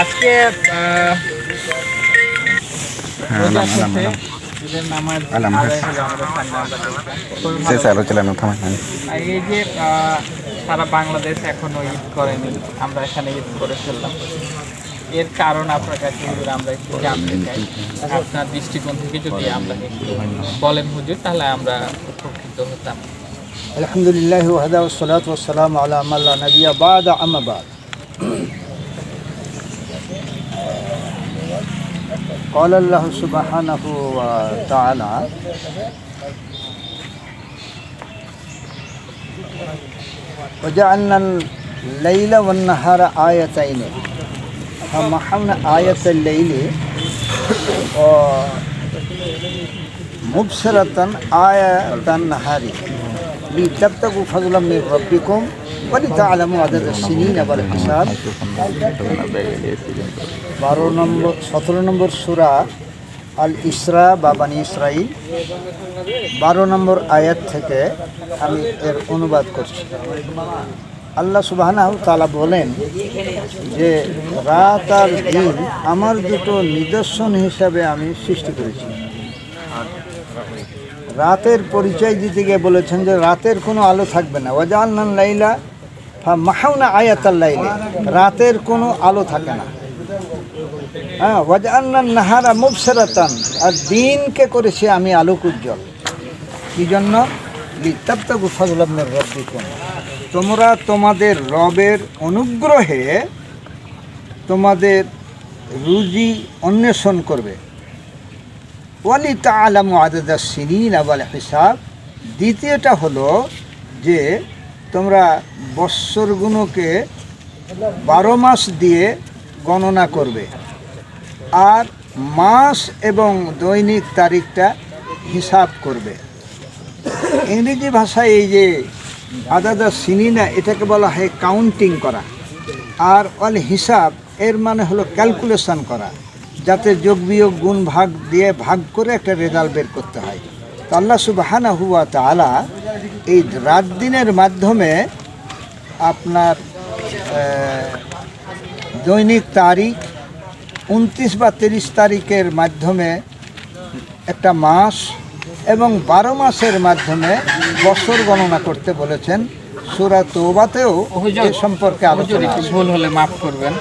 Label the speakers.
Speaker 1: আজকে দেখলাম। খুবই ভালো আর এই যে সারা বাংলাদেশ এখনও ঈদ করেনি আমরা এখানে ঈদ করে ফেললাম। এর কারণ আপনার কাছে হুজুর আমরা একটু জানতে চাই আপনার দৃষ্টিকোণ থেকে যদি আমরা একটু বলেন হুজুর তাহলে আমরা উপকৃত হতাম
Speaker 2: আলহামদুলিল্লাহ ওয়াহদা ওসলাত ওসালাম আলা মাল্লা নবিয়া বাদ আমাবাদ قال الله سبحانه وتعالى وجعلنا الليل والنهار آيتين فمحونا آية الليل مبصرة آية النهار لتبتغوا فضلا من ربكم ولتعلموا عدد السنين والحساب বারো নম্বর সতেরো নম্বর সুরা আল ইসরা বা বানী ইসরাইল বারো নম্বর আয়াত থেকে আমি এর অনুবাদ করছি আল্লাহ সুবাহানাহ তালা বলেন যে রাত আর দিন আমার দুটো নিদর্শন হিসাবে আমি সৃষ্টি করেছি। রাতের পরিচয় দিতে গিয়ে বলেছেন যে রাতের কোনো আলো থাকবে না। ওয়াজালনান লাইলা হ্যাঁ মাহাউনা আয়াতাল লাইলে। রাতের কোনো আলো থাকে না। হ্যাঁ ওয়াজালনান নাহারা মুবসারাতান। আর দিনকে করেছি আমি আলোক উজ্জ্বল। কি জন্য? তোমরা তোমাদের রবের অনুগ্রহে তোমাদের রুজি অন্বেষণ করবে। ওয়ালি তালামু আদাদা সিনিন আবাল হিসাব। দ্বিতীয়টা হলো যে তোমরা বৎসরগুলোকে বারো মাস দিয়ে গণনা করবে। আর মাস এবং দৈনিক তারিখটা হিসাব করবে। ইংরেজি ভাষায় এই যে আদাদা সিনিনা এটাকে বলা হয় কাউন্টিং করা। আর অল হিসাব, এর মানে হলো ক্যালকুলেশন করা, যাতে যোগ বিয়োগ গুণ ভাগ দিয়ে ভাগ করে একটা রেজাল্ট বের করতে হয়। তো আল্লাহ সুবাহানা হুয়া তালা এই রাত দিনের মাধ্যমে আপনার দৈনিক তারিখ উনত্রিশ বা তিরিশ তারিখের মাধ্যমে একটা মাস এবং বারো মাসের মাধ্যমে বছর গণনা করতে বলেছেন। সুরা তোবাতেও এ সম্পর্কে আলোচনা
Speaker 1: ভুল হলে মাফ করবেন।